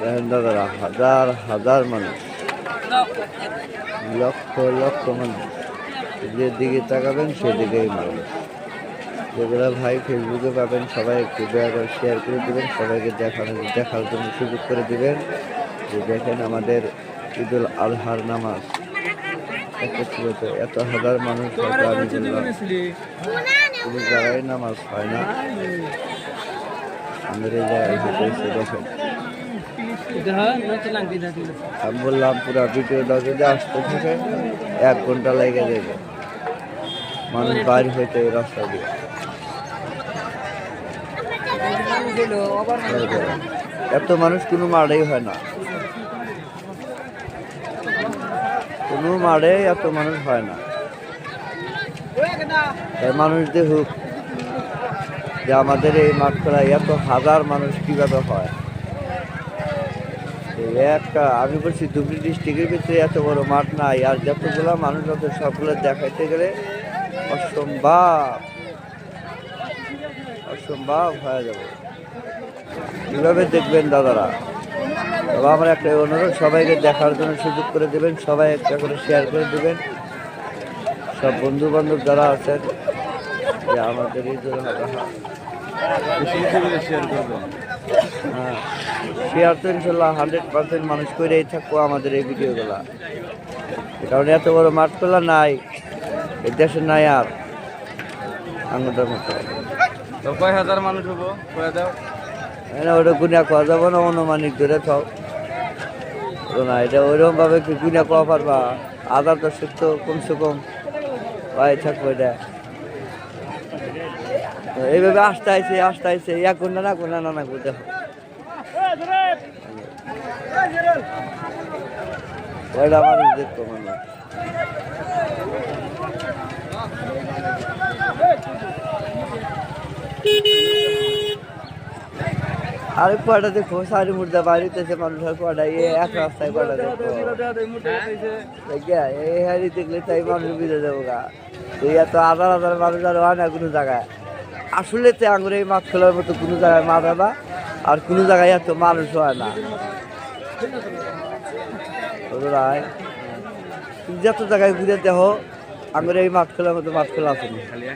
দাদারা হাজার হাজার মানুষ। লক্ষ লক্ষ মানুষ। যেদিকে তাকাবেন, সেদিকেই মানুষ। যেগুলো ভাই ফেসবুকে পাবেন, সবাই একটু দয়া করে শেয়ার করে দেবেন, সবাইকে দেখানো দেখার জন্য সুযোগ করে দেবেন। যে দেখেন আমাদের ঈদুল আজহার নামাজ। একটা ছিল তো, এত হাজার মানুষ হয়তো আমি কোনো জায়গায় নামাজ হয় না। আমাদের এই জায়গায় দেখেন। আমি বললাম, পুরো ভিডিওটা যদি আসতে থাকে, এক ঘণ্টা লেগে যাবে। মানুষ বাইর হইতে রাস্তা দিয়ে। এত মানুষ কোনো মারেই হয় না। কোনো মারে এত মানুষ হয় না। মানুষ দেখুক যে আমাদের এই মাঠ খেলায় এত হাজার মানুষ কীভাবে হয়। একটা, আমি বলছি ধুবড়ি ডিস্ট্রিক্টের ভিতরে এত বড় মাঠ নাই, আর যতগুলো মানুষ আছে সবগুলো দেখাইতে গেলে অসম্ভব। অসম্ভব হয়ে যাবে। কীভাবে দেখবেন দাদারা। তবে আমার একটা অনুরোধ, সবাইকে দেখার জন্য সুযোগ করে দেবেন, সবাই একটা করে শেয়ার করে দেবেন। সব বন্ধু বান্ধব যারা আছেন, যে আমাদের এই জন্য হ্যাঁ শেয়ার তো ইনশাল্লাহ হান্ড্রেড পার্সেন্ট মানুষ করেই থাকব আমাদের এই ভিডিওগুলা। কারণ এত বড় মাঠ খোলা নাই এই দেশে নাই আর আঙ্গুটার মতো তো কয় হাজার মানুষ হব? কয়ে দাও এনে ওটা গুণা খাওয়া যাব না অনুমানিক ধরে তো না এটা ওইরকম ভাবে কি গুণা খাওয়া পারবা? দর্শক তো কমসে কম পাই থাকব এটা। এইভাবে আস্তে আইছে, আসতে আইছে এক ঘণ্টা না ঘণ্টা না না করে দেখো। ওইটা মানুষ দেখতো মানুষ আরে কয়টা দেখো, সারি মুর্দা বাড়িতেছে মানুষ, আর এ এক রাস্তায় কয়টা দেখো? এই হারি দেখলে তাই মানুষ বিদে যাব গা। এই এত হাজার হাজার মানুষ আর হয় জায়গায়। আসলে তো আঙুরে মাছ খেলার মতো কোনো জায়গায় মাছ হয় না আর কোনো জায়গায় এত মানুষ হয় না? তুমি যত জায়গায় ঘুরে দেখো আঙুরে এই মাছ খেলার মতো মাছ খেলা আছে। না খালি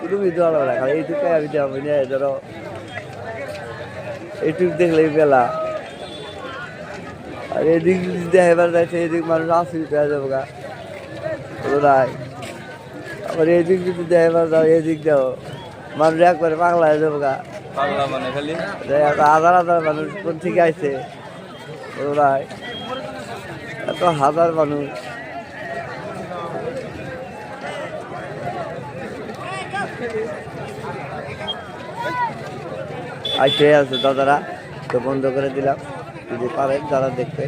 তুমি ভিডিও আলাদা রাখা এইটুকুই আমি মানে ধরো। এইটুকু দেখলেই বেলা। আর এদিক যদি দেখাবার যাচ্ছে এদিক মানুষ আসি পেয়ে যাব গা আবার এদিক যদি দেখাবার যাও এদিক দাও মানুষ একবারে পাগলা হয়ে যাব গা। মানে হাজার হাজার মানুষ কোন থেকে আইছে? নাই এত হাজার মানুষ। আইসে আছে দাদারা তো বন্ধ করে দিলাম। যদি পারেন যারা দেখবে।